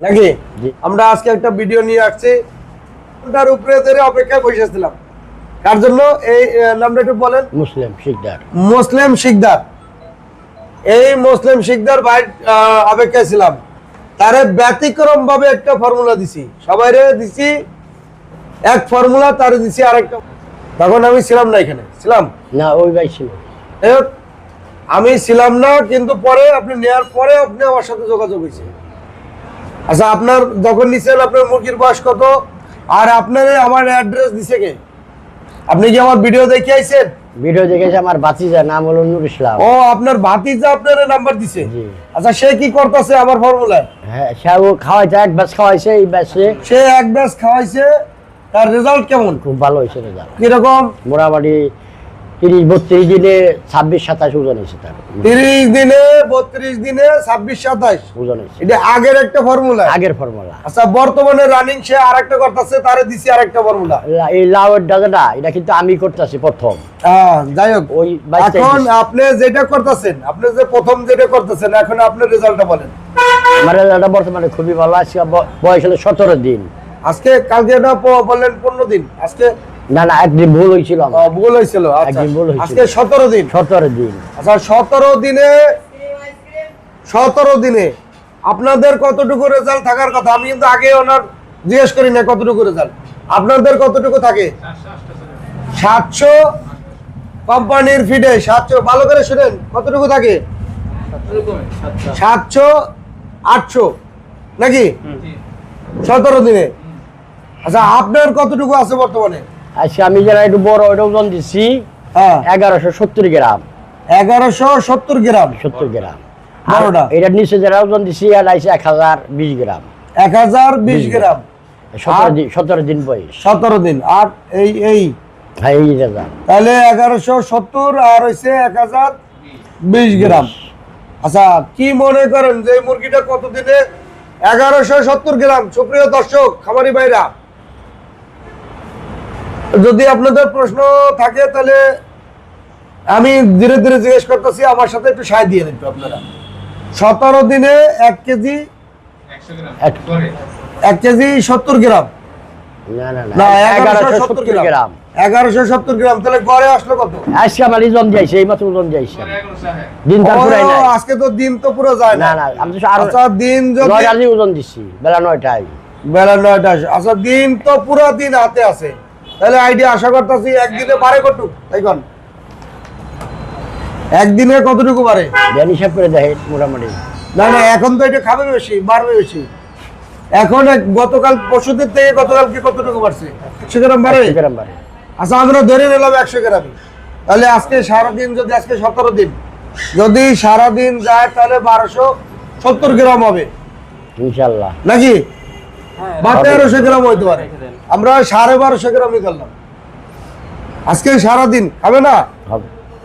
নাকি? আমরা আজকে একটা ভিডিও নিয়ে আসছি। তার উপরে ধরে অপেক্ষায় বসেছিলাম কার জন্য? এই নামটা একটু বলেন। মুসলিম শিকদার। মুসলিম শিকদার। এই মুসলিম শিকদার ভাই অপেক্ষায় ছিলাম। তারে ব্যতিক্রম ভাবে একটা ফর্মুলা দিছি। সবাই দিছি এক ফর্মুলা তারে দিছি আরেকটা। তখন আমি ছিলাম না এখানে। ছিলাম? না ওই ভাই ছিল। আমি ছিলাম না কিন্তু পরে আপনি নেওয়ার পরে আপনি আমার সাথে যোগাযোগ হয়েছে। আচ্ছা আপনার যখন নিছেন আপনার মুরগির বয়স কত? আর আপনার আমার অ্যাড্রেস দিছে কে? আপনি কি আমার ভিডিও দেখে আইছেন? ভিডিও দেখেছে আমার বাতিজা নাম হলো নুর ইসলাম। ও আপনার ভাতিজা আপনার নাম্বার দিছে? জি। আচ্ছা সে কি করতেছে আমার ফর্মুলায় হ্যাঁ সে ও খাওয়াইছে এক ব্যাস খাওয়াইছে এই ব্যাসে সে এক ব্যাচ খাওয়াইছে তার রেজাল্ট কেমন? খুব ভালো হয়েছে রেজাল্ট কীরকম? মোটামুটি তিরিশ বত্রিশ দিনে ছাব্বিশ সাতাশ ওজন হয়েছে তার। তিরিশ দিনে বত্রিশ দিনে ছাব্বিশ সাতাশ? ওজন হয়েছে। এটা আগের একটা ফর্মুলা আগের ফর্মুলা আচ্ছা বর্তমানে রানিং সে আরেকটা করতেছে তারে দিছি আরেকটা ফর্মুলা এই লাউয়ের এটা কিন্তু আমি করতেছি প্রথম। যাই হোক ওই এখন আপনি যেটা করতেছেন আপনি যে প্রথম যেটা করতেছেন এখন আপনার রেজাল্টটা বলেন। আমার রেজাল্টটা বর্তমানে খুবই ভালো আজকে বয়স হলো সতেরো দিন। আজকে কালকে এটা বললেন পনেরো দিন। আজকে না না একদিন ভুল হয়েছিল আচ্ছা। ভুল হয়েছিল। আজকে সতেরো দিন। সতেরো দিন। আচ্ছা সতেরো দিনে সতেরো দিনে আপনাদের কতটুকু রেজাল্ট থাকার কথা? আমি কিন্তু আগে ওনার জিজ্ঞেস করি না কতটুকু রেজাল্ট আপনাদের কতটুকু থাকে? সাতশো কোম্পানির ফিডে সাতশো ভালো করে শুনেন কতটুকু থাকে? সাতশো আটশো নাকি? সতেরো দিনে। আচ্ছা আপনার কতটুকু আছে বর্তমানে? আজকে আমি যারা একটু বড় ওটা ওজন দিচ্ছি হ্যাঁ। এগারোশো সত্তর গ্রাম। এগারোশো সত্তর গ্রাম। সত্তর গ্রাম। বড়টা? আর এটার নিচে যারা ওজন দিচ্ছি এটা আছে এক হাজার বিশ গ্রাম। এক হাজার বিশ গ্রাম। সতেরো দিন সতেরো দিন বয়স। সতেরো দিন। আর এই এই? হ্যাঁ এই তাহলে এগারোশো সত্তর আর হয়েছে এক হাজার বিশ গ্রাম। আচ্ছা কি মনে করেন যে মুরগিটা কতদিনে এগারোশো সত্তর গ্রাম? সুপ্রিয় দর্শক খামারি ভাইরা। যদি আপনাদের প্রশ্ন থাকে তাহলে আমি ধীরে ধীরে জিজ্ঞেস করতেছি আমার সাথে একটু সায় দিয়ে নিতে আপনারা। সতেরো দিনে এক কেজি এক- কেজি সত্তর গ্রাম। এগারোশো সত্তর তাহলে গড়ে আসলো কত? আজকে আমার ওজন যাইছে এই মাত্র ওজন যাইছে। দিন তার পুরাই ও, আজকে তো দিন তো পুরো যায় না। না না আমি তো আচ্ছা দিন যদি ওজন দিচ্ছি বেলা নয়টায়। বেলা নয়টা আচ্ছা দিন তো পুরো দিন হাতে আছে। তাহলে আইডিয়া আশা করতেছি একদিনে বাড়ে কটুক তাই কোন। একদিনে কতটুকু বাড়ে দেন হিসাব করে দেখে মোটামুটি। না না এখন তো এটা খাবে বেশি বাড়বে বেশি। এখন গতকাল পরশুদের থেকে গতকালকে কতটুকু বাড়ছে? একশো গ্রাম বাড়ে? গ্রাম বাড়ে। আচ্ছা আমরা ধরে নিলাম একশো গ্রামই তাহলে আজকে সারাদিন যদি আজকে সতেরো দিন যদি সারাদিন যায় তাহলে বারোশো সত্তর গ্রাম হবে। ইনশাল্লাহ। নাকি? বা তেরোশো গ্রাম হইতে পারে। আমরা সাড়ে বারোশো গ্রামই করলাম আজকে সারাদিন খাবে না?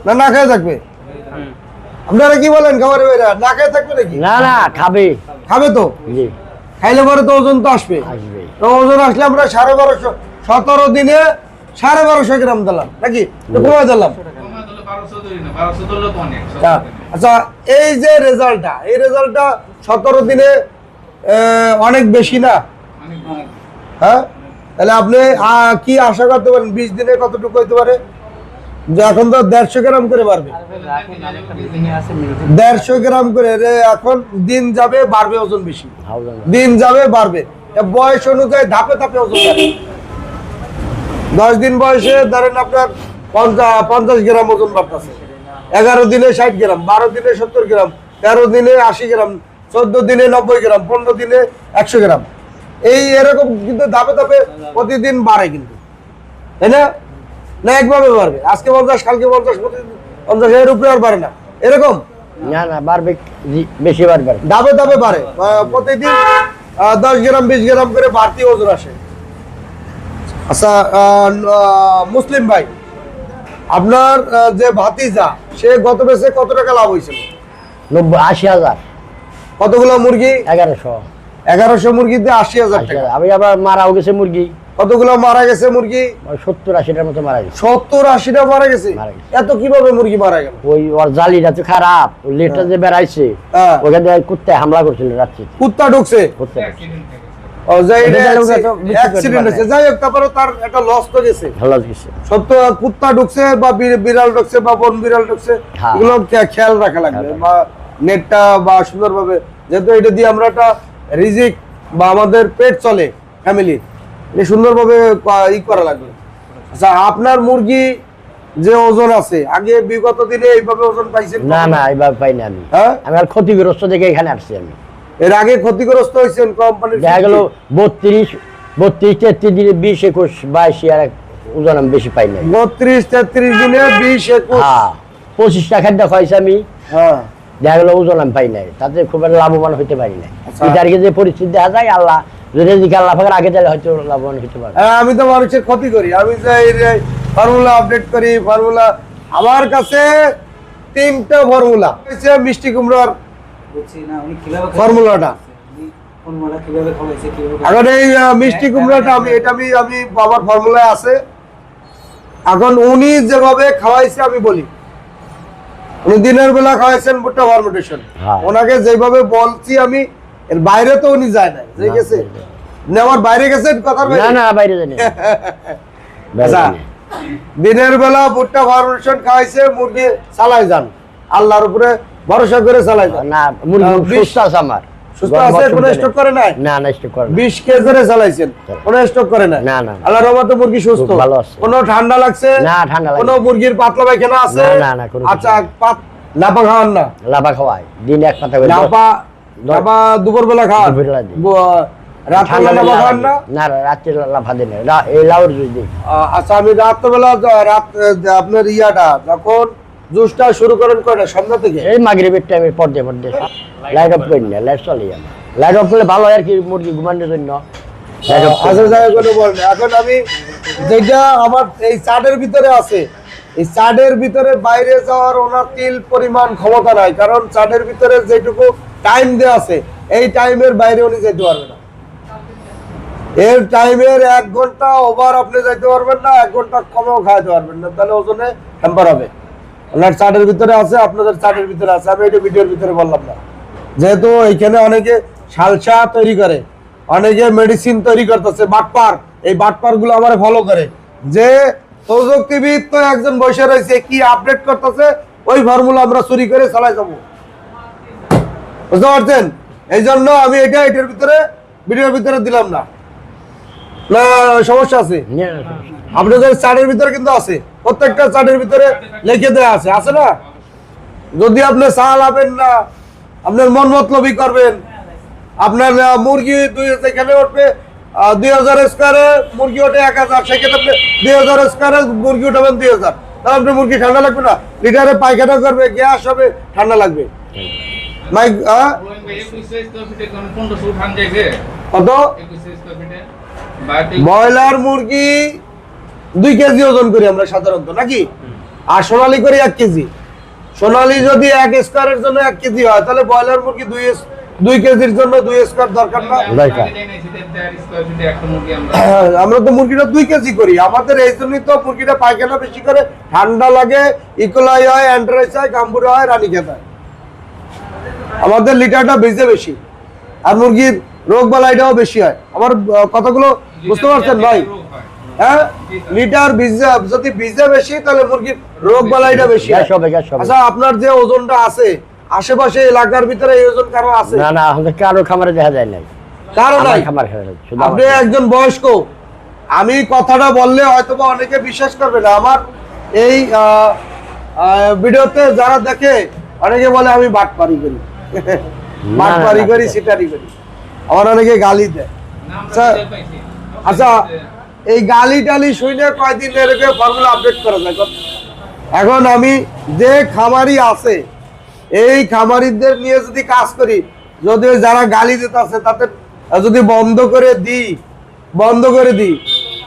না না খেয়ে থাকবে? আপনারা কি বলেন খাবারের বাইরা না খেয়ে থাকবে নাকি? না না খাবে। খাবে তো? খাইলে পরে তো ওজন তো আসবে। আসবে। তো ওজন আসলে আমরা সাড়ে বারোশো সতেরো দিনে সাড়ে বারোশো গ্রাম দিলাম। নাকি? কমে দিলাম। হ্যাঁ। আচ্ছা এই যে রেজাল্টটা এই রেজাল্টটা সতেরো দিনে আহ, অনেক বেশি না? হ্যাঁ? তাহলে আপনি কি আশা করতে পারেন? বিশ দিনে কতটুকু হইতে পারে? এখন তো দেড়শো গ্রাম করে বাড়বে। দেড়শো গ্রাম করে এখন দিন যাবে বাড়বে ওজন বেশি। দিন যাবে বাড়বে। বয়স অনুযায়ী ধাপে ধাপে ওজন দশ দিন বয়সে ধরেন আপনার পঞ্চাশ গ্রাম ওজন বাড়তেছে। এগারো দিনে ষাট গ্রাম, বারো দিনে সত্তর গ্রাম, তেরো দিনে আশি গ্রাম, চোদ্দ দিনে নব্বই গ্রাম, পনেরো দিনে একশো গ্রাম। এই এরকম কিন্তু ধাপে ধাপে প্রতিদিন বাড়ে কিন্তু। তাই না? না একভাবে বাড়বে। আজকে পঞ্চাশ কালকে পঞ্চাশ পঞ্চাশ এর উপরে আর বাড়ে না। এরকম? না না বাড়বে বেশি বাড়বে। ধাপে ধাপে বাড়ে। প্রতিদিন দশ গ্রাম বিশ গ্রাম করে বাড়তি ওজন আসে। আচ্ছা মুসলিম ভাই আপনার যে ভাতিজা সে গত বেসে কত টাকা লাভ হয়েছিল? নব্বই আশি হাজার। কতগুলো মুরগি? এগারোশো। এগারোশো মুরগিতে আশি হাজার টাকা। আমি আবার মারাও গেছে মুরগি। কতগুলো মারা গেছে মুরগি? সত্তর আশিটার মতো মারা গেছে। সত্তর আশিটা মারা গেছে? এত কীভাবে মুরগি মারা গেল? ওই ওর জালিটা তো খারাপ। লেটটা যে বেড়াইছে হ্যাঁ। ওখানে কুত্তায় হামলা করছিল রাত্রি কুত্তা ঢুকছে? কুত্তা হ্যাঁ। খেয়াল রাখা লাগবে। বা নেটটা বা সুন্দরভাবে যেহেতু এটা দিয়ে আমরা একটা রিজিক বা আমাদের পেট চলে ফ্যামিলির এটা সুন্দরভাবে ই করা লাগবে। আচ্ছা আপনার মুরগি যে ওজন আছে আগে বিগত দিনে এইভাবে ওজন পাইছেন না না এইভাবে পাইনি আমি। হ্যাঁ? আমি আর ক্ষতিগ্রস্ত দেখে এখানে আসছি আমি। এর আগে ক্ষতিগ্রস্ত হয়েছেন কোম্পানি দেখা গেল বত্রিশ বত্রিশ তেত্রিশ দিনে বিশ একুশ বাইশ আর ওজন আমি বেশি পাই নাই। বত্রিশ তেত্রিশ দিনে বিশ একুশ। হ্যাঁ পঁচিশটা খাদ্য খাইছি আমি। হ্যাঁ। দেখা গেল ওজন আমি পাই নাই। তাতে খুব একটা লাভবান হতে পারি নাই। আচ্ছা। এটাকে যে পরিস্থিতি দেখা যায় আল্লাহ যদি এদিকে আল্লাহ ফাঁকের আগে তাহলে হয়তো লাভবান হতে পারে হ্যাঁ, আমি তো মানুষের ক্ষতি করি। আমি যে ফর্মুলা আপডেট করি ফর্মুলা আমার কাছে তিনটা ফর্মুলা হচ্ছে মিষ্টি কুমড়ার বুঝছি না উনি কীভাবে ফর্মুলাটা এখন এই মিষ্টি কুমড়াটা আমি এটা আমি আমি বাবার ফর্মুলায় আছে। এখন উনি যেভাবে খাওয়াইছে আমি বলি। উনি দিনের বেলা খাওয়াইছেন ভুট্টা হ্যাঁ। ওনাকে যেভাবে বলছি আমি এর বাইরে তো উনি যায় না ঠিক আছে গেছে বাইরে গেছেন কথার বাইরে? না বাইরে জানি আচ্ছা, দিনের বেলা ভুট্টা ফার্মেশন খাইছে মুরগি চালাই যান। আল্লাহর উপরে ভরসা করে চালাই যান। না মুরগি সুস্থ আছে আমার। সুস্থ আছে কোনো স্টক করে নাই? না না স্টক করে না। বিশ কেজি চালাইছেন কোনো স্টক করে নাই? না, না। আল্লাহর রহমতে মুরগি সুস্থ। ভালো আছে। কোনো ঠান্ডা লাগছে? না, ঠান্ডা লাগে কোনো মুরগির পাতলা পায়খানা আছে? না, না, না, কোনো আচ্ছা নেই। পাত লাপা খাওয়ান না। লাভা খাওয়াই। দিনে এক পাতা করে লাপা লাপা দুপুর বেলা খাওয়ান আচ্ছা আপনার ইয়াটা যখন জুসটা শুরু করেন কয়টা? সন্ধ্যা থেকে? এই মাগরিবের টাইমে পর্দে পর্দে লাইট অফ করি না লাইট চলে যাবে লাইট অফ করলে ভালো হয় আর কি মুরগি ঘুমানোর জন্য। আচ্ছা। এখন আমি যেটা আমার এই চার্টের ভিতরে আছে এই চার্টের ভিতরে বাইরে যাওয়ার ওনার তিল পরিমাণ ক্ষমতা নাই কারণ চার্টের ভিতরে যেটুকু টাইম দেওয়া আছে এই টাইমের বাইরে উনি যেতে পারবে না। এর টাইমের এক ঘণ্টা ওভার আপনি যেতে পারবেন না এক ঘণ্টা কমেও খাওয়াতে পারবেন না তাহলে ওজনে হ্যাম্পার হবে। ওনার চার্টের ভিতরে আছে, আপনাদের চার্টের ভিতরে আছে। আমি এটা ভিডিওর ভিতরে বললাম না। যেহেতু এখানে অনেকে সালসা তৈরি করে, অনেকে মেডিসিন তৈরি করতেছে, বাটপার। এই বাটপারগুলো আমার ফলো করে। যে প্রযুক্তিবিদ তো একজন বসে রয়েছে, কি আপডেট করতেছে, ওই ফর্মুলা আমরা চুরি করে চালাই যাব। বুঝতে পারছেন? এই জন্য আমি এটা এটার ভিতরে, ভিডিওর ভিতরে দিলাম না। না সমস্যা আছে। আপনাদের চার্টের ভিতরে কিন্তু আছে প্রত্যেকটা চার্টের ভিতরে লিখে দেওয়া আছে আছে না? যদি আপনি চা লাভেন না আপনার মন মতলবই করবেন। আপনার মুরগি দুই যেখানে উঠবে দুই হাজার স্কোয়ারে মুরগি ওঠে এক হাজার সেক্ষেত্রে আপনি দুই হাজার স্কোয়ারে মুরগি উঠাবেন দুই হাজার। তাহলে আপনার মুরগি ঠান্ডা লাগবে না? লিটারে পায়খানা করবে গ্যাস হবে ঠান্ডা লাগবে। মাইক কত? ব্রয়লার মুরগি দুই কেজি ওজন করি আমরা সাধারণত নাকি? আর সোনালি করি এক কেজি। সোনালি যদি এক স্কোয়ারের জন্য এক কেজি হয় তাহলে ব্রয়লার মুরগি দুই দুই কেজির জন্য দুই স্কোয়ার দরকার না? আমরা তো মুরগিটা দুই কেজি করি। আমাদের এই জন্যই তো মুরগিটা পায়খানা বেশি করে ঠান্ডা লাগে ইকোলাই হয় অ্যান্ড্রাইস হয় গাম্বুরা হয় রানী খেত হয়। আমাদের লিটারটা বেজে বেশি। আর মুরগির রোগ বালাইটাও বেশি হয়। আমার কথাগুলো বুঝতে পারছেন ভাই? হ্যাঁ? লিটার বীজে যদি বীজে বেশি তাহলে মুরগির রোগ বালাইটা বেশি। আচ্ছা আপনার যে ওজনটা আছে আশেপাশে এলাকার ভিতরে এই ওজন কারও আছে? না না আমাদের কারও খামারে দেখা যায় নাই। কারও নাই? খামার আপনি একজন বয়স্ক। আমি কথাটা বললে হয়তো বা অনেকে বিশ্বাস করবে না। আমার এই আহ, আহ, ভিডিওতে যারা দেখে অনেকে বলে আমি বাট পারি করি। বাটপারি পারি করি। সিটারি করি। আমার অনেকে গালি দেয়। আচ্ছা এই গালি টালি শুনে কয়দিন এরকম ফর্মুলা আপডেট করা যায়? এখন আমি যে খামারি আছে, এই খামারিদের নিয়ে যদি কাজ করি, যদি যারা গালি দিতে আছে তাদের যদি বন্ধ করে দিই, বন্ধ করে দিই,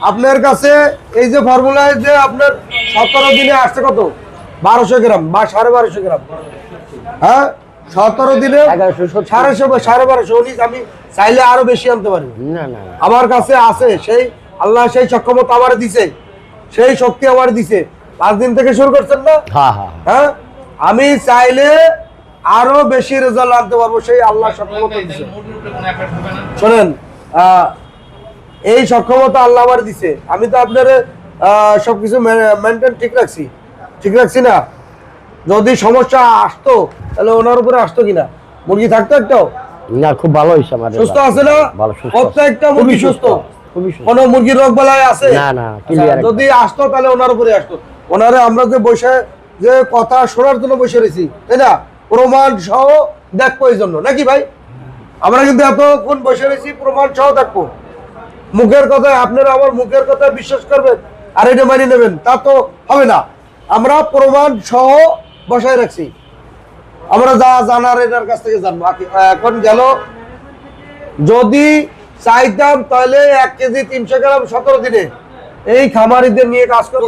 আপনার কাছে এই যে ফর্মুলায় যে আপনার সতেরো দিনে আসছে কত? বারোশো গ্রাম বা সাড়ে বারোশো গ্রাম। হ্যাঁ? সতেরো দিনে সত্তর। সাড়ে বারোশো উনিশ আমি চাইলে আরও বেশি আনতে পারি। না না না। আমার কাছে আছে সেই আল্লাহ সেই সক্ষমতা আমার দিছে। সেই শক্তি আমার দিছে। পাঁচ দিন থেকে শুরু করছেন না? হ্যাঁ? আমি চাইলে আরও বেশি রেজাল্ট আনতে পারব সেই আল্লাহ সক্ষমতা দিছে। শোনেন এই সক্ষমতা আল্লাহ আমার দিছে। আমি তো আপনার সবকিছু মেনটেন ঠিক রাখছি। ঠিক রাখছি না? যদি সমস্যা আসতো তাহলে ওনার উপরে আসতো কিনা? মুরগি থাকতো একটাও? না খুব ভালো হয়েছে আমার সুস্থ আছে না। প্রত্যেকটা মুরগি সুস্থ? কোন মুরগির রোগ আছে? না, না, আচ্ছা। যদি আসতো তাহলে ওনার উপরে আসতো। ওনারে আমরা যে বসে যে কথা শোনার জন্য বসে রয়েছি তাই না? প্রমাণ সহ দেখব এই জন্য। নাকি ভাই? আমরা কিন্তু এতক্ষণ বসে রয়েছি প্রমাণ সহ দেখব। মুখের কথায় আপনারা আমার মুখের কথা বিশ্বাস করবেন আর এটা মানিয়ে নেবেন। তা তো হবে না। আমরা প্রমাণ সহ বসায় রাখছি। আমরা যা জানার এটার কাছ থেকে জানব। এখন গেল। যদি চাইতাম তাহলে এক কেজি তিনশো গ্রাম সতেরো দিনে। এই খামারিদের নিয়ে কাজ করব